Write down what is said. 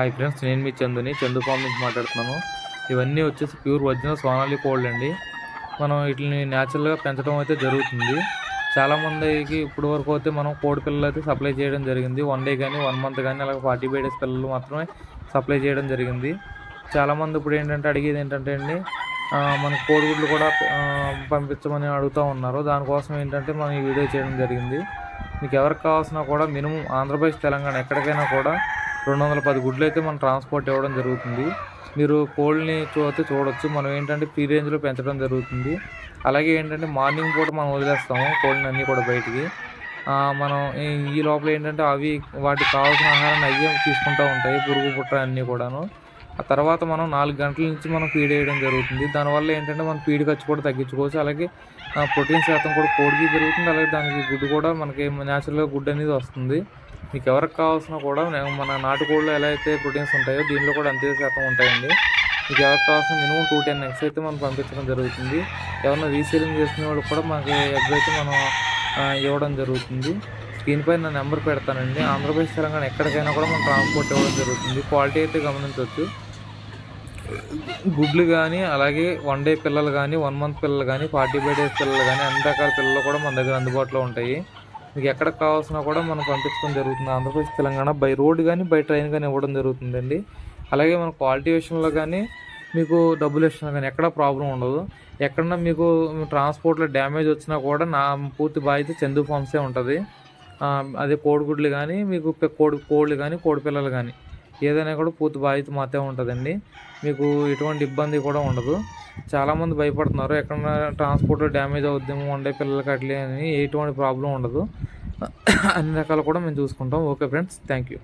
Hi friends నేను మీ చందుని. Chandu form నుంచి మాట్లాడుతున్నాను. ఇవన్నీ వచ్చేసి ప్యూర్ ఒరిజినల్ సోనాలి కోల్డ్ అండి. మనం వీటిని న్యాచురల్గా పెంచడం అయితే జరుగుతుంది. చాలామందికి ఇప్పుడు వరకు అయితే మనం కోడి పిల్లలు అయితే సప్లై చేయడం జరిగింది. వన్ డే కానీ వన్ మంత్ కానీ అలాగే ఫార్టీ ఫైవ్ డేస్ పిల్లలు మాత్రమే సప్లై చేయడం జరిగింది. చాలామంది ఇప్పుడు ఏంటంటే అడిగేది ఏంటంటే అండి మన మనకు కోడిగుడ్లు కూడా పంపించమని అడుగుతూ ఉన్నారు. దానికోసం ఏంటంటే మనం ఈ వీడియో చేయడం జరిగింది. మీకు ఎవరికి కావాల్సిన కూడా మినిమం ఆంధ్రప్రదేశ్ తెలంగాణ ఎక్కడికైనా కూడా రెండు వందల పది గుడ్లు అయితే మనం ట్రాన్స్పోర్ట్ ఇవ్వడం జరుగుతుంది. మీరు కోళ్ళని చూస్తే చూడొచ్చు. మనం ఏంటంటే ఫ్రీ రేంజ్లో పెంచడం జరుగుతుంది. అలాగే ఏంటంటే మార్నింగ్ పూట మనం వదిలేస్తాము కోళ్ళని అన్నీ కూడా బయటికి. మనం ఈ- లోపల ఏంటంటే అవి వాటికి కావాల్సిన ఆహారాన్ని అయ్యే తీసుకుంటూ ఉంటాయి పురుగు పుట్ట అన్నీ కూడాను. ఆ తర్వాత మనం నాలుగు గంటల నుంచి మనం ఫీడ్ వేయడం జరుగుతుంది. దానివల్ల ఏంటంటే మనం ఫీడ్ ఖర్చు కూడా తగ్గించుకోవచ్చు. అలాగే ప్రోటీన్ శాతం కూడా కోడికి పెరుగుతుంది. అలాగే దానికి గుడ్డు కూడా మనకి న్యాచురల్గా గుడ్డు అనేది వస్తుంది. మీకు ఎవరికి కావాల్సిన కూడా నేను మన నాటుకోళ్ళు ఎలా అయితే ప్రోటీన్స్ ఉంటాయో దీనిలో కూడా అంతే శాతం ఉంటాయండి. మీకు ఎవరికి కావాల్సిన మినిమం టూ టెన్ ఎగ్స్ అయితే మనం పంపించడం జరుగుతుంది. ఎవరైనా రీసేలింగ్ చేసిన వాళ్ళు కూడా మనకి ఎగ్స్ అయితే మనం ఇవ్వడం జరుగుతుంది. దీనిపై నా నెంబర్ పెడతానండి. ఆంధ్రప్రదేశ్ తెలంగాణ ఎక్కడికైనా కూడా మనం ట్రాన్స్పోర్ట్ ఇవ్వడం జరుగుతుంది. క్వాలిటీ అయితే గమనించవచ్చు. గుడ్లు కానీ అలాగే వన్ డే పిల్లలు కానీ వన్ మంత్ పిల్లలు కానీ ఫార్టీ ఫైవ్ డేస్ పిల్లలు కానీ అన్ని రకాల పిల్లలు కూడా మన దగ్గర అందుబాటులో ఉంటాయి. మీకు ఎక్కడ కావాల్సినా కూడా మనం పంపించడం జరుగుతుంది. ఆంధ్రప్రదేశ్ తెలంగాణ బై రోడ్ కానీ బై ట్రైన్ కానీ ఇవ్వడం జరుగుతుందండి. అలాగే మన క్వాలిటీ విషయంలో కానీ మీకు డబ్బులు ఇస్తున్నా కానీ ఎక్కడ ప్రాబ్లం ఉండదు. ఎక్కడన్నా మీకు ట్రాన్స్పోర్ట్లో డ్యామేజ్ వచ్చినా కూడా నా పూర్తి బాధ్యత చందు ఫార్మ్సే ఉంటుంది. అదే కోడిగుడ్లు కానీ మీకు కోడి కోళ్ళు కానీ కోడి పిల్లలు కానీ ఏదైనా కూడా పూర్తి బాధ్యత మాత్రమే ఉంటుందండి. మీకు ఎటువంటి ఇబ్బంది కూడా ఉండదు. చాలామంది భయపడుతున్నారు. ఎక్కడన్నా ట్రాన్స్పోర్ట్లో డ్యామేజ్ అవుద్దేమో ఉండే పిల్లలకి అట్లే అని ఎటువంటి ప్రాబ్లం ఉండదు. అన్ని రకాలు కూడా మేము చూసుకుంటాం. Okay friends thank you